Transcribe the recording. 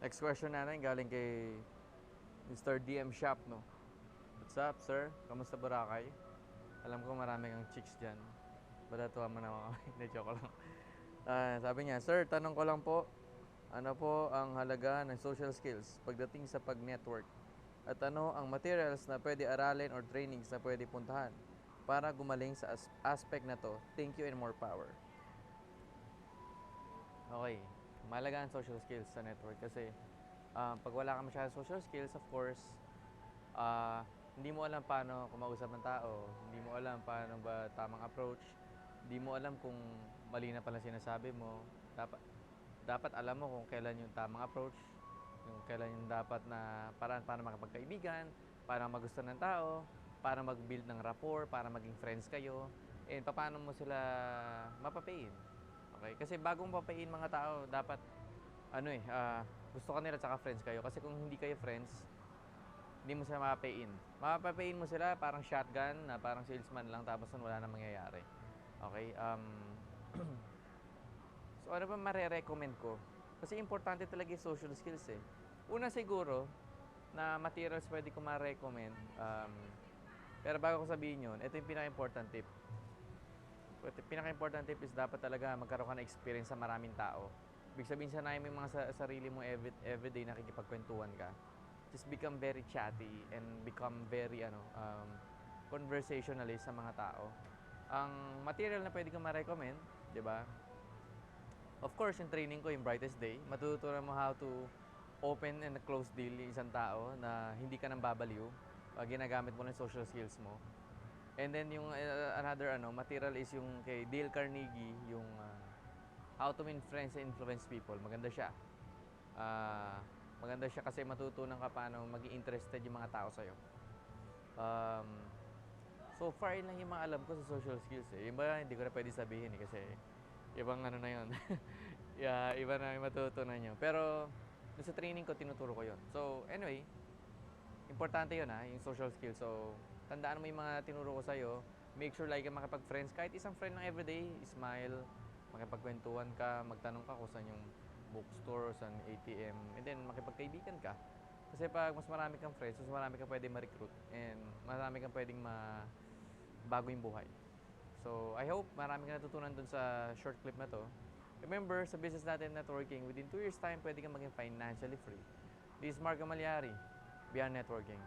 Next question natin galing kay Mr. DM Shop, no? What's up, sir? Kamusta Boracay? Alam ko marami kang chicks dyan. Badatuwa mo naman kami. Hindi, joke lang. Ah, sabi niya, Sir, tanong ko lang po, ano po ang halaga ng social skills pagdating sa pag-network? At ano ang materials na pwede aralin or trainings na pwede puntahan para gumaling sa as- aspect na to? Thank you and more power. Okay, mahalaga ang social skills sa network kasi ah, pag wala ka masyadong social skills, of course, ah, hindi mo alam paano kumausap ng tao, hindi mo alam paano ba tamang approach, hindi mo alam kung mali na pala sinasabi mo. Dapat, dapat alam mo kung kailan yung tamang approach, yung kailan yung dapat na paraan para makapagkaibigan, para magusto ng tao, para mag-build ng rapport, para maging friends kayo, and paano mo sila mapapain. Okay? Kasi bago mo papain mga tao, dapat ano eh, ah, gusto ka nila tsaka friends kayo. Kasi kung hindi kayo friends, hindi mo sila mapapain. Mapapain mo sila parang shotgun na parang salesman lang tapos wala na mangyayari. Okay? Um, so ano ba mare-recommend ko? Kasi importante talaga yung social skills eh. Una siguro, na materials pwede ko ma-recommend. Um, pero bago ko sabihin yun, ito yung pinaka-important tip. Yung pinaka-important tip is dapat talaga magkaroon ka ng experience sa maraming tao. Ibig sabihin sa mo yung mga sa- sarili mo every, everyday nakikipagkwentuhan ka. Just become very chatty and become very ano, um, conversationalist sa mga tao. Ang material na pwede ko ma-recommend, di ba? Of course, yung training ko, yung Brightest Day, matututunan mo how to open and close deal yung isang tao na hindi ka nang babaliw. Uh, ginagamit mo ng social skills mo. And then yung uh, another ano, material is yung kay Dale Carnegie, yung uh, How to Win Friends and Influence People. Maganda siya. Ah, maganda siya kasi matutunan ka paano maging interested yung mga tao sa'yo. Um, so far, yun lang yung mga alam ko sa social skills eh. Yung ba, hindi ko na pwede sabihin eh kasi ibang ano na yun. yeah, iba na yung matutunan nyo. Pero, sa training ko, tinuturo ko yun. So, anyway, importante yun ha, yung social skills. So, tandaan mo yung mga tinuro ko sa'yo. Make sure like makipag-friends. Kahit isang friend ng everyday, smile, makipagkwentuhan ka, magtanong ka kung saan yung bookstore, saan ATM, and then makipagkaibigan ka. Kasi pag mas marami kang friends, mas marami kang pwedeng ma-recruit and marami kang pwedeng ma bago yung buhay. So, I hope marami kang natutunan dun sa short clip na to. Remember, sa business natin networking, within 2 years time, pwede kang maging financially free. This is Mark Amalyari, Beyond Networking.